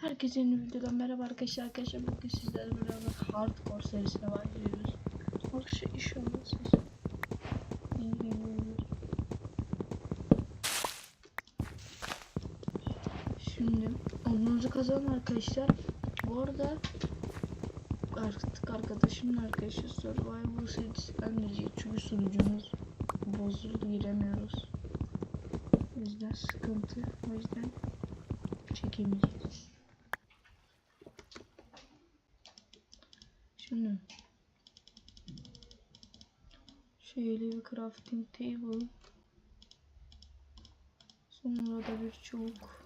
Herkese yeni videodan merhaba arkadaşlar arkadaşlar bugün sizlerle beraber hardcore serisine başlıyoruz. Arkadaşlar siz iyi geliyordur. Şimdi onumuzu kazanın arkadaşlar. Bu arada artık arkadaşımın arkadaşı Survivor serisinden diyecek çünkü sunucumuz bozuldu giremiyoruz. O yüzden sıkıntı. O yüzden çekemeyeceğiz. Şimdi şöyle bir crafting table. Sonra da bir çubuk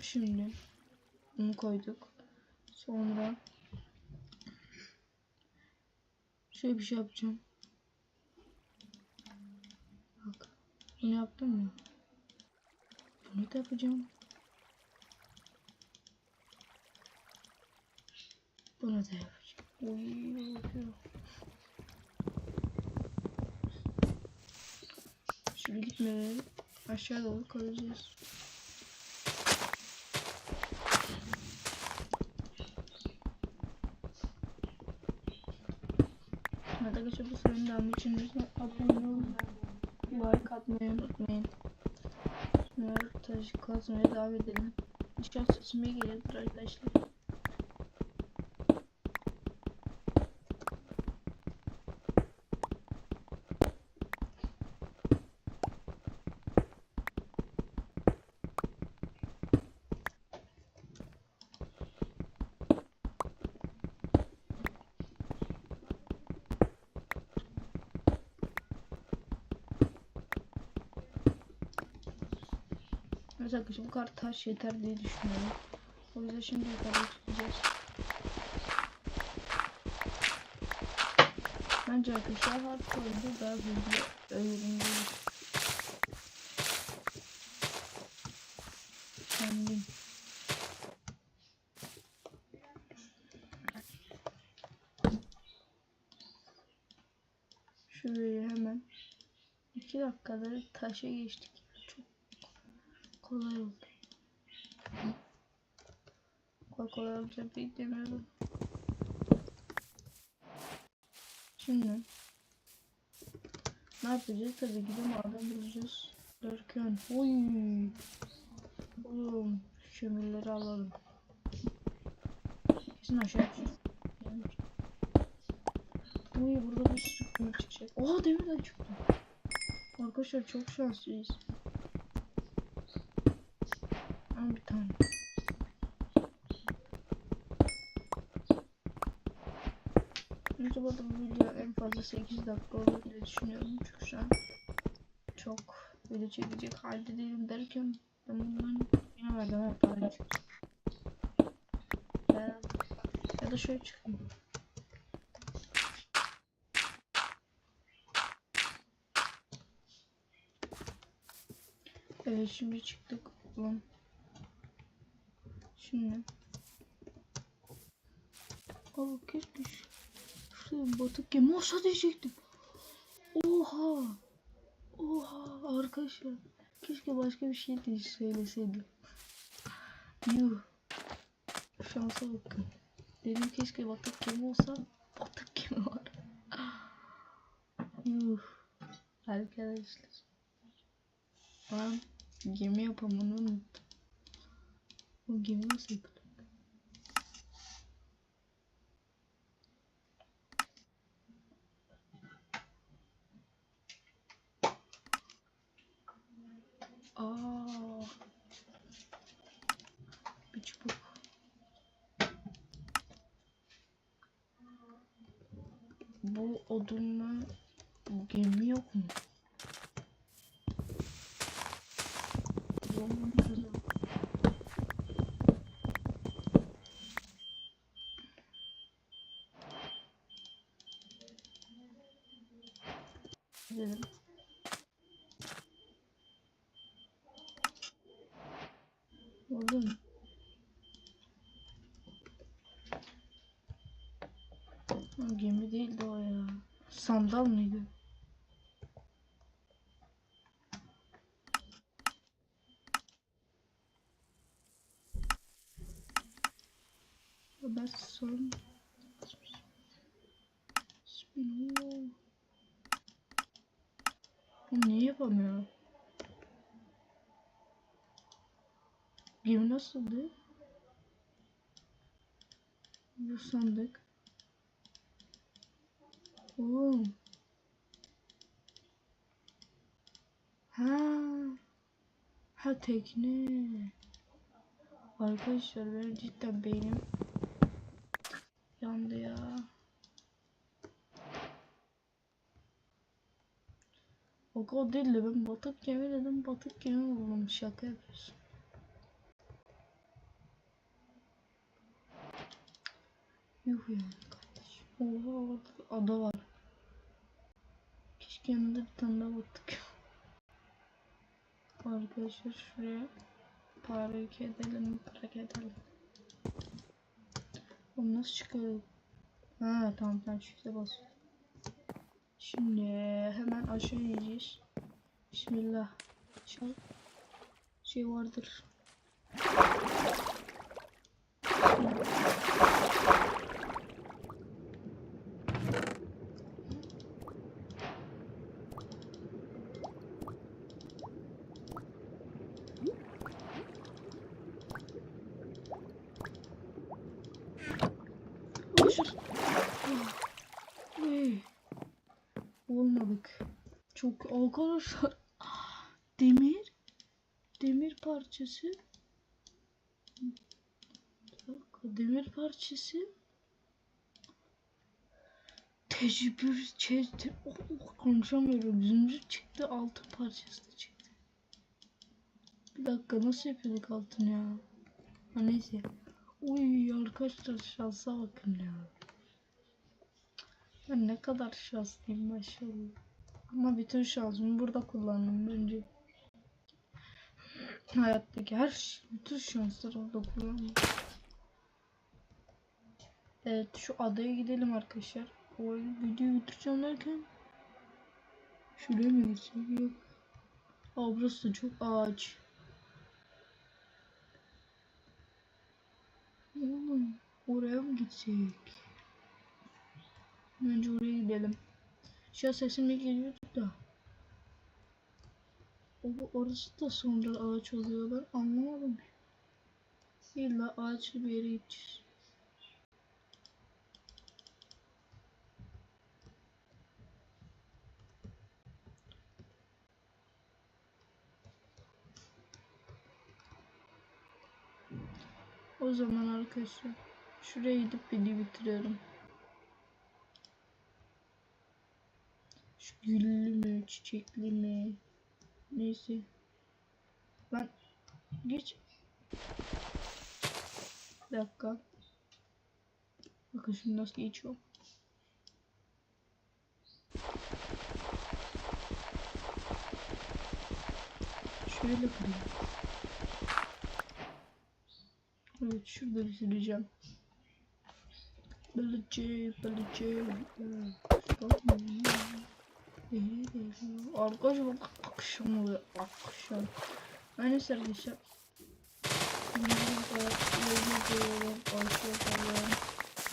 şimdi bunu koyduk. Sonra şöyle bir şey yapacağım. Bak bunu yaptım mı? Bunu da yapacağım Bunu da yapacağım. Bakıyorum. Şimdi gitmeleri aşağı doğru koyacağız. Hadi arkadaşlar bu sorunun devamı için taşı kazmaya devam edelim. İnşallah sesime geliyordur arkadaşlar. Evet arkadaşlar bu kadar taş yeter diye düşünüyorum. O yüzden şimdi yukarı çıkacağız. Bence arkadaşlar hardcore'da daha hızlı öğreneceğiz. Kendim. Şöyle hemen 2 dakikada taşa geçtik. Kolay oldu. Kolay kolay olacak beklemiyorum. Şimdi ne yapacağız? Tabii ki de maden bulacağız. Derken oy oğlum kömürleri alalım. Kesin aşağı düşecek. Oy burada bir sürü kömür çıkacak. Oha demirden çıktı. Arkadaşlar çok şanslıyız. Ama bir tane. YouTube'da bu video en fazla 8 dakika olur diye düşünüyorum. Çünkü şu an çok video çekecek halde değilim derken ben bundan yine verdim hep. Ben ya da şöyle çıkayım. Evet şimdi çıktık. Ulan. Şimdi. Abi keşke şu- şurada batık gemi olsa diyecektim. Oha. Oha arkadaşlar. Keşke başka bir şey de söyleseydim. Yuh. Şansa bakın. Dedim keşke batık gemi olsa batık gemi var. Yuh. Arkadaşlar. Ben gemi yapımını O gemi nasıl yapılır? Aa. Bir çubuk. Bu odunla gemi yok mu? oğlum. Gemi değildi o ya. Sandal mıydı? Ben son Gemi nasıldı? Bu sandık. Oo. Ha. Ha tekne. Arkadaşlar benim cidden beynim yandı ya. O kadar değil de ben batık gemi dedim batık gemi buldum şaka yapıyorsun. Yuh ya kardeşim. Oha orada ada var. Keşke yanında bir tane daha batık. Arkadaşlar şuraya park edelim, park edelim. Onu nasıl çıkarıyor? Ha tamam tamam şifte basıyor. Şimdi hemen aşağı ineceğiz. Bismillah. Şey, şey vardır. Olmadık. Çok arkadaşlar. Demir. Demir parçası. Demir parçası. Tecrübe çekti. Oh, oh, konuşamıyorum. Zümrüt çıktı. Altın parçası da çıktı. Bir dakika nasıl yapıyorduk altın ya? Ha, neyse. Uy arkadaşlar şansa bakın ya. Ben ne kadar şanslıyım maşallah. Ama bütün şansımı burada kullandım bence. Hayattaki her bütün şansları orada kullandım. Evet şu adaya gidelim arkadaşlar. O videoyu bitireceğim derken Şuraya mı gitsek? Yok. Aa burası çok ağaç. Oğlum oraya mı gitsek? Önce oraya gidelim. Şu an sesim geliyordu da. O, orası da sonra ağaç oluyor ben anlamadım. İlla ağaçlı bir yere gideceğiz. O zaman arkadaşlar şuraya gidip videoyu bitiriyorum. Şu güllü mü, çiçekli mi? Neyse. Ben geç. Bir dakika. Bakın şimdi nasıl geçiyor. Şöyle kırayım. Evet şurada bitireceğim. Balıcı, balıcı. Arkadaşlar bak akşam oluyor akşam. Neyse arkadaşlar.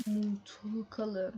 Mutlu kalın.